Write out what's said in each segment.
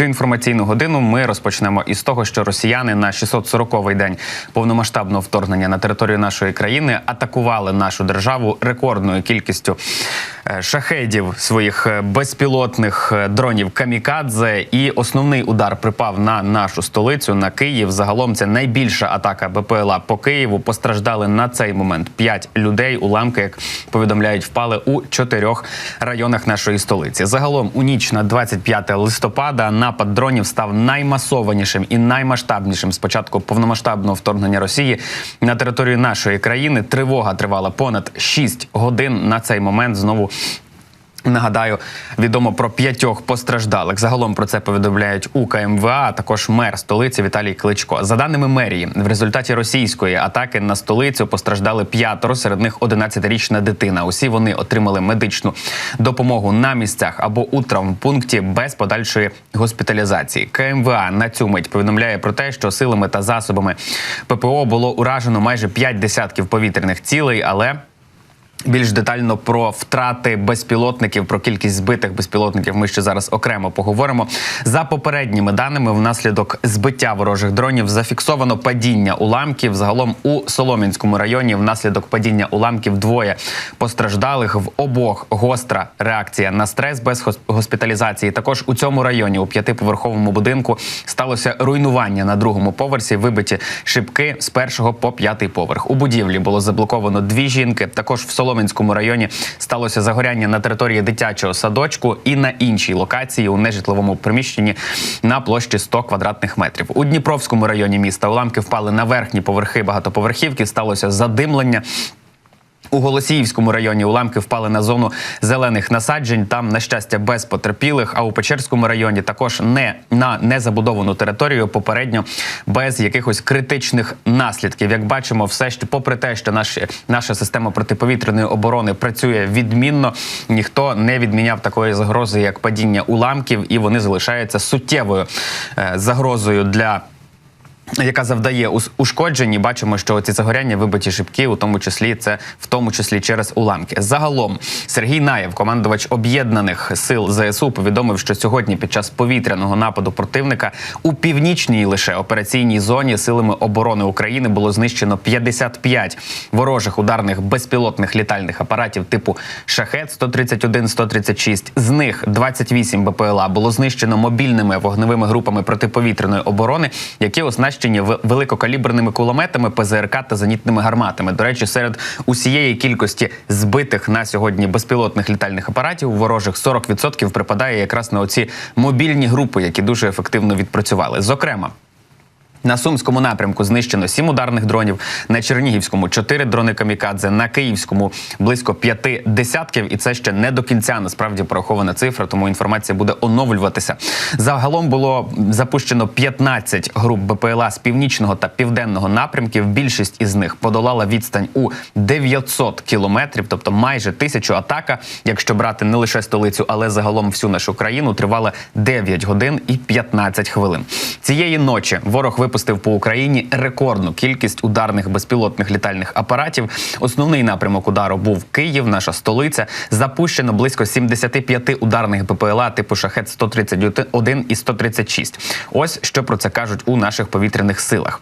Цю інформаційну годину ми розпочнемо із того, що росіяни на 640-й день повномасштабного вторгнення на територію нашої країни атакували нашу державу рекордною кількістю шахедів своїх е, безпілотних е, дронів камікадзе. І основний удар припав на нашу столицю на Київ. Загалом це найбільша атака БПЛА по Києву. Постраждали на цей момент 5 людей. Уламки, як повідомляють, впали у чотирьох районах нашої столиці. Загалом у ніч на 25 листопада напад дронів став наймасованішим і наймасштабнішим з початку повномасштабного вторгнення Росії на територію нашої країни. Тривога тривала понад 6 годин. На цей момент знову. Нагадаю, відомо про п'ятьох постраждалих. Загалом про це повідомляють у КМВА, а також мер столиці Віталій Кличко. За даними мерії, в результаті російської атаки на столицю постраждали п'ятеро. Серед них 11-річна дитина. Усі вони отримали медичну допомогу на місцях або у травмпункті без подальшої госпіталізації. КМВА на цю мить повідомляє про те, що силами та засобами ППО було уражено майже п'ять десятків повітряних цілей, але більш детально про втрати безпілотників, про кількість збитих безпілотників. Ми ще зараз окремо поговоримо. За попередніми даними, внаслідок збиття ворожих дронів зафіксовано падіння уламків. Загалом у Солом'янському районі внаслідок падіння уламків двоє постраждалих в обох гостра реакція на стрес без госпіталізації. Також у цьому районі у п'ятиповерховому будинку сталося руйнування на другому поверсі. Вибиті шибки з першого по п'ятий поверх. У будівлі було заблоковано дві жінки. Також в Солом'янському районі сталося загоряння на території дитячого садочку і на іншій локації у нежитловому приміщенні на площі 100 квадратних метрів. У Дніпровському районі міста уламки впали на верхні поверхи багатоповерхівки. Сталося задимлення. У Голосіївському районі уламки впали на зону зелених насаджень. Там, на щастя, без потерпілих. А у Печерському районі також не на незабудовану територію, попередньо без якихось критичних наслідків. Як бачимо, все що, попри те, що наші, наша система протиповітряної оборони працює відмінно, ніхто не відміняв такої загрози, як падіння уламків, і вони залишаються суттєвою е, загрозою для яка завдає ус- ушкоджень, і бачимо, що ці загоряння вибиті шибки, у тому числі це в тому числі через уламки. Загалом Сергій Наєв, командувач об'єднаних сил ЗСУ, повідомив, що сьогодні під час повітряного нападу противника у північній лише операційній зоні силами оборони України було знищено 55 ворожих ударних безпілотних літальних апаратів типу Шахет 131 136 З них 28 БПЛА було знищено мобільними вогневими групами протиповітряної оборони, які оснащені в- великокаліберними кулеметами, ПЗРК та зенітними гарматами. До речі, серед усієї кількості збитих на сьогодні безпілотних літальних апаратів ворожих 40% припадає якраз на оці мобільні групи, які дуже ефективно відпрацювали. Зокрема. На сумському напрямку знищено сім ударних дронів, на Чернігівському чотири дрони камікадзе, на Київському близько п'яти десятків. І це ще не до кінця насправді порахована цифра, тому інформація буде оновлюватися. Загалом було запущено 15 груп БПЛА з північного та південного напрямків. Більшість із них подолала відстань у 900 кілометрів, тобто майже тисячу атака. Якщо брати не лише столицю, але загалом всю нашу країну, тривала 9 годин і 15 хвилин. Цієї ночі ворог випустив по Україні рекордну кількість ударних безпілотних літальних апаратів. Основний напрямок удару був Київ, наша столиця. Запущено близько 75 ударних БПЛА типу Шахет 131 і 136. Ось що про це кажуть у наших повітряних силах.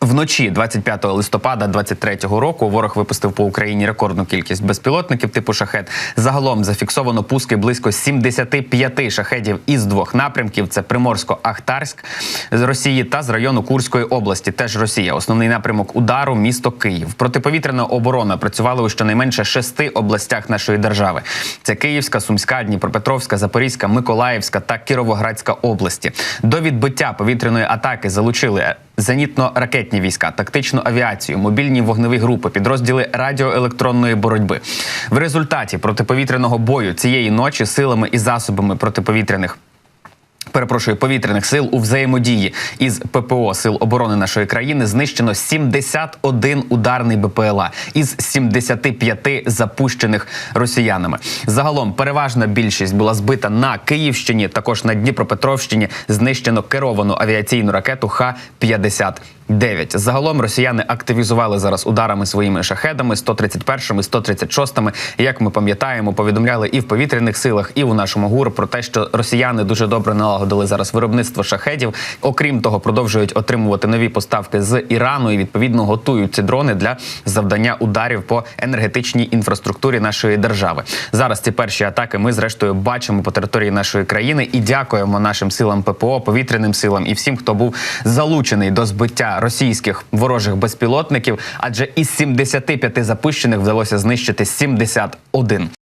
Вночі 25 листопада 23-го року ворог випустив по Україні рекордну кількість безпілотників типу шахет. Загалом зафіксовано пуски близько 75 шахедів із двох напрямків: це Приморсько-Ахтарськ з Росії та з району Курської області. Теж Росія. Основний напрямок удару місто Київ. Протиповітряна оборона працювала у щонайменше шести областях нашої держави: це Київська, Сумська, Дніпропетровська, Запорізька, Миколаївська та Кіровоградська області. До відбиття повітряної атаки залучили зенітно-ракетні війська, тактичну авіацію, мобільні вогневі групи, підрозділи радіоелектронної боротьби. В результаті протиповітряного бою цієї ночі силами і засобами протиповітряних. Перепрошую, повітряних сил у взаємодії із ППО сил оборони нашої країни знищено 71 ударний БПЛА із 75 запущених росіянами. Загалом переважна більшість була збита на Київщині. Також на Дніпропетровщині знищено керовану авіаційну ракету Х-50. 9. Загалом росіяни активізували зараз ударами своїми шахедами 131 136 Як ми пам'ятаємо, повідомляли і в повітряних силах, і у нашому ГУР про те, що росіяни дуже добре налагодили налагодили зараз виробництво шахедів. Окрім того, продовжують отримувати нові поставки з Ірану і відповідно готують ці дрони для завдання ударів по енергетичній інфраструктурі нашої держави. Зараз ці перші атаки ми зрештою бачимо по території нашої країни і дякуємо нашим силам ППО, повітряним силам і всім, хто був залучений до збиття російських ворожих безпілотників. Адже із 75 запущених вдалося знищити 71.